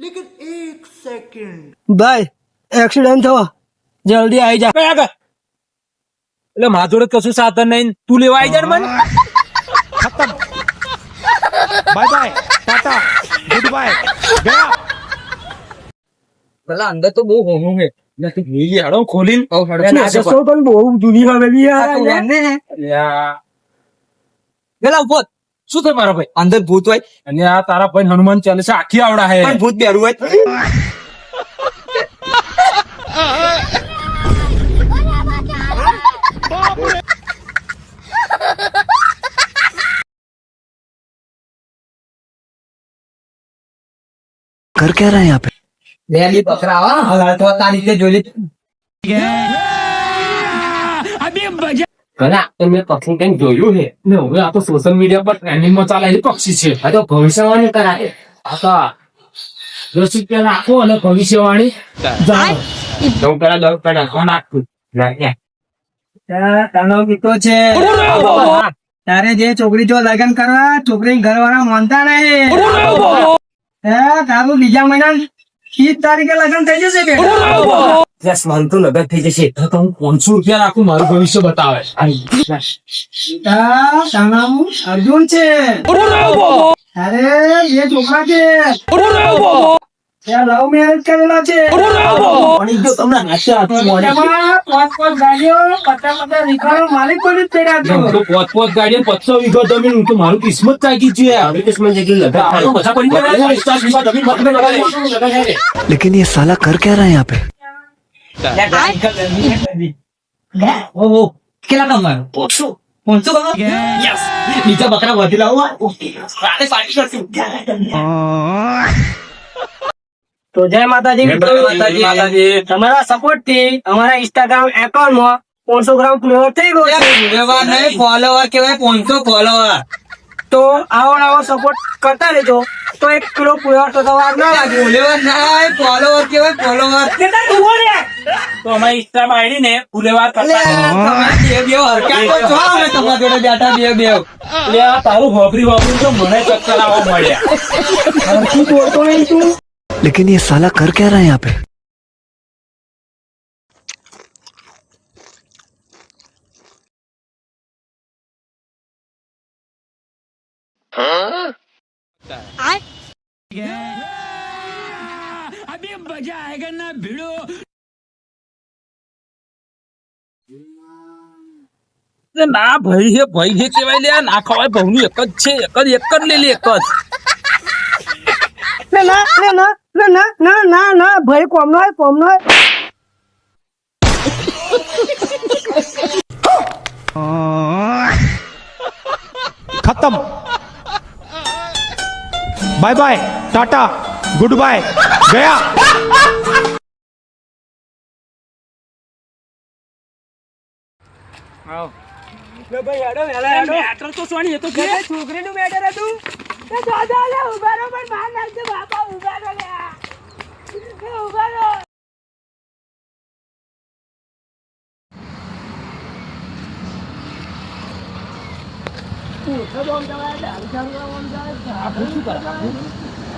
લેકિન એક સેકન્ડ ભાઈ એક્સિડન્ટ થયો જલ્દી આવી જા આગળ એટલે માધુર કશું સાધન નહીં. તું લેવા આવી જા મને. ખતમ. Bye bye tata good bye ગયા પેલા અંદર તો બહુ હોમું છે નથી. હેડો ખોલીને. બહુ જૂની હવે યાર પેલા ઉપર. શું થાય મારા ભાઈ અંદર ભૂત હોય અને આ તારા ભાઈ હનુમાન ચાલીસા આખી આવડા હે પણ ભૂત બેરું હોય कर क्या रहे हैं यहाँ पे લેલી બકરા હા હલાલ તો તારી રીતે જોઈ લીધું કલા તો મેં પક્ષી કંઈક જોયું છે. ને હવે આ તો સોશિયલ મીડિયા પર ટ્રેન્ડિંગમાં ચાલે છે પક્ષી છે. આ તો ભવિષ્યવાણી કરાય. આ તો દસ રૂપિયા નાખો અને ભવિષ્યવાણી દઉં પેલા દઉં પેલા આ નાખું. તારો મિત્રો છે. તારે જે છોકરી જો લગ્ન કરવા છોકરી ઘર વાળા માનતા નહીં. હે, તારું બીજા મહિના ત્રીસ તારીખે લગ્ન થઈ જશે ત્યાં સ્વાન તો લગત થઈ જશે. તો હું પાંચસો રૂપિયા રાખું મારું ભવિષ્ય બતાવે. અર્જુન છે. અરે એ છોકરા છે. તો મારું કિસ્મત તાકી છે. મારી કિસ્મત જેટલી લગા લેકિન ये साला कर क्या रहा है કેટલા કમાયો પોસો પોનસો કમાયો યસ બીજા બકરા વધી લાવો રાતે પાર્ટી કરશું તો જય માતાજી માતાજી. તમારા સપોર્ટથી અમારા ઇન્સ્ટાગ્રામ એકાઉન્ટમાં પોનસો ગ્રામ ફ્લેવર થઈ ગયો છે. ફોલોવર ફોલોવર કેવાય પોનસો ફોલોવર તો આવો આવો સપોર્ટ કરતા રહેજો. તો એક કિલો ફ્લેવર તો તમારે ના લાગે ફોલોવર કેવાય ફોલોવર તું બોલે? તો અમારી ઇન્સ્ટામાં આઈડી ને ફુલેવાર અલે, તમે બે બે હરકા તો છો અમે તમારા જોડે બેઠા બે બે એટલે આ તારું હોબરી હોબરી તો મને ચક્કર આવવા મળ્યા હરખું બોલતો નહીં તું लेकिन ये साला कर क्या रहा है यहाँ पे એટલે ના ભાઈ હે ભાઈ હે કેવાય લે ના ખવાય ભાવની એક જ છે એક જ એક જ લે લે એક જ. ના ના ના ના ના ના ના ના ભાઈ કોમ નો કોમ નો ખતમ. Bye bye tata good bye ગયા. આવ. લે ભાઈ હેડો હેલા હેડો. મેટર તો સોણી એ તો કે છોકરીનું મેટર હતું. તો દાદા લે ઉભારો પણ માર નાખજે બાપા ઉભારો લે. ઉભારો. તું તો બોમ દવા દાલ ચાલ બોમ દવા આ શું કરા?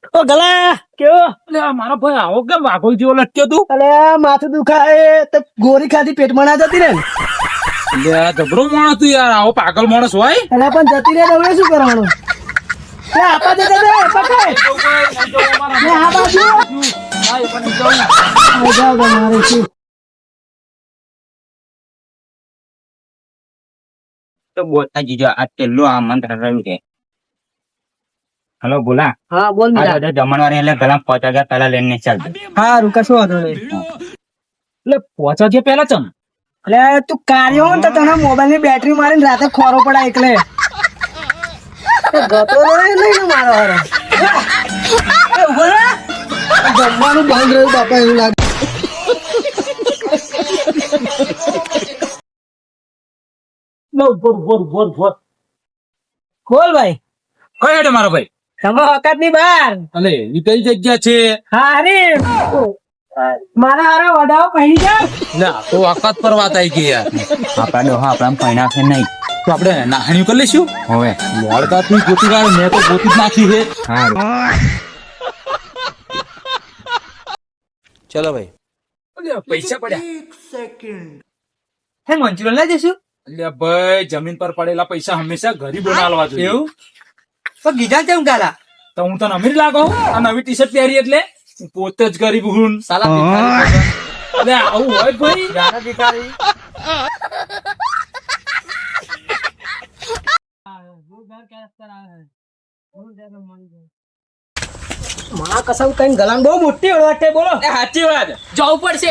ઓ ગલા કેવો? અલે આ મારો ભાઈ આવો કેમ વાઘોલ જેવો લટક્યો તું? અલે માથું દુખાય તો ગોરી ખાધી પેટમાં ના જતી રે. ને. આ જબરો માણસ તું યાર આવો પાગલ માણસ હોય. અલે પણ જતી રે હવે શું કરવાનું? લે આપા દે દે દે પકડ. લે આ બાજુ. મજા આવે મારે શું? તો બોલતા જીજો આ છેલ્લું આમંત્રણ રહ્યું છે. હલો બોલા. હા બોલ મિલા. જમણવારી એટલે ગલામ પાંચ વાગ્યા પહેલા લઈને ચાલ હા રૂકા શું વાંધો નહીં. એટલે પાંચ વાગ્યા પહેલા ચમ. એટલે તું કાર્યો હોય તો તને મોબાઈલની બેટરી મારીને રાતે ખોરો પડા એકલે. ગતો નહીં લઈને મારો હારો. જમવાનું બંધ રહ્યું બાપા એવું લાગે. બોલ બોલ બોલ બોલ બોલ બોલ ભાઈ. કયો હેડો મારો ભાઈ? તમે વખતની બાર. અલે કઈ જગ્યા છે? હા મારા હારા વડાઓ પહેરી જા ના તો વખત પર વાત આવી ગઈ યાર. આપણા ડોહા આપણા પહેણા છે નહીં. તો આપણે નાહણી કરી લઈશું? હવે. મોડકાતની ગોતી કાઢ મેં તો ગોતી નાખી છે. હા ચલો ભાઈ. પૈસા પડ્યા. એક સેકન્ડ. હે મંચુરન લઈ જશું એટલે ભાઈ જમીન પર પડેલા પૈસા હંમેશા ગરીબો ના જોઈએ. એવું? તો ગીધા કેમ ગાલા? તો હું તને અમીર લાગો આ નવી ટી શર્ટ પહેરી એટલે હું પોતે જ ગરીબ હું. સાલા અરે આવું હોય ભાઈ. ગાના ભિખારી. માં કસમ કઈ ગલાન બહુ મોટી વાટે બોલો. સાચી વાત. જવું પડશે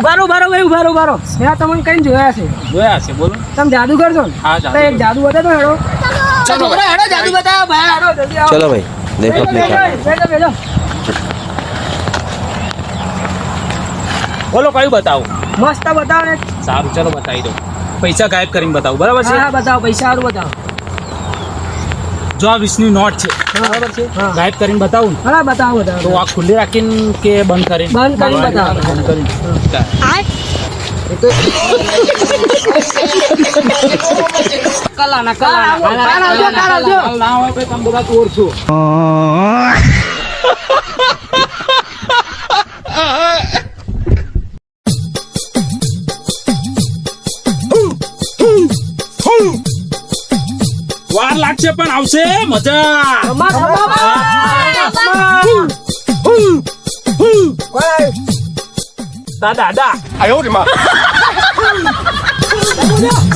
ઉભારો ઉભારો ભાઈ ઉભારો ઉભારો મેં તમને કઈ જોયા છે. જોયા છે બોલો. તમે જાદુ કરજો હા એક જાદુ બતાવો હેડો. ચલો ભાઈ. હેડો જાદુ બતાવો ભાઈ હેડો જલ્દી આવો. ચલો ભાઈ દેખો બેજો બેજો બોલો કયું બતાવો? મસ્ત બતાવો ને. સારું ચલો બતાવી દો પૈસા ગાયબ કરીને બતાવો બરાબર છે? હા બતાવો પૈસા સારું બતાવો. જો આ વિષ્ણુ નોટ છે બરાબર છે ગાયબ કરીને બતાવું ને હા બતાવો તો આ ખુલ્લી રાખીને કે બંધ કરીને બંધ કરીને બતાવો. બંધ કરીને કલાના કલા ના કલા ના કલા ના હોય તો તમે બધા ચોર છો વાર લાગશે પણ આવશે મજા. દાદા દાદા. દાદા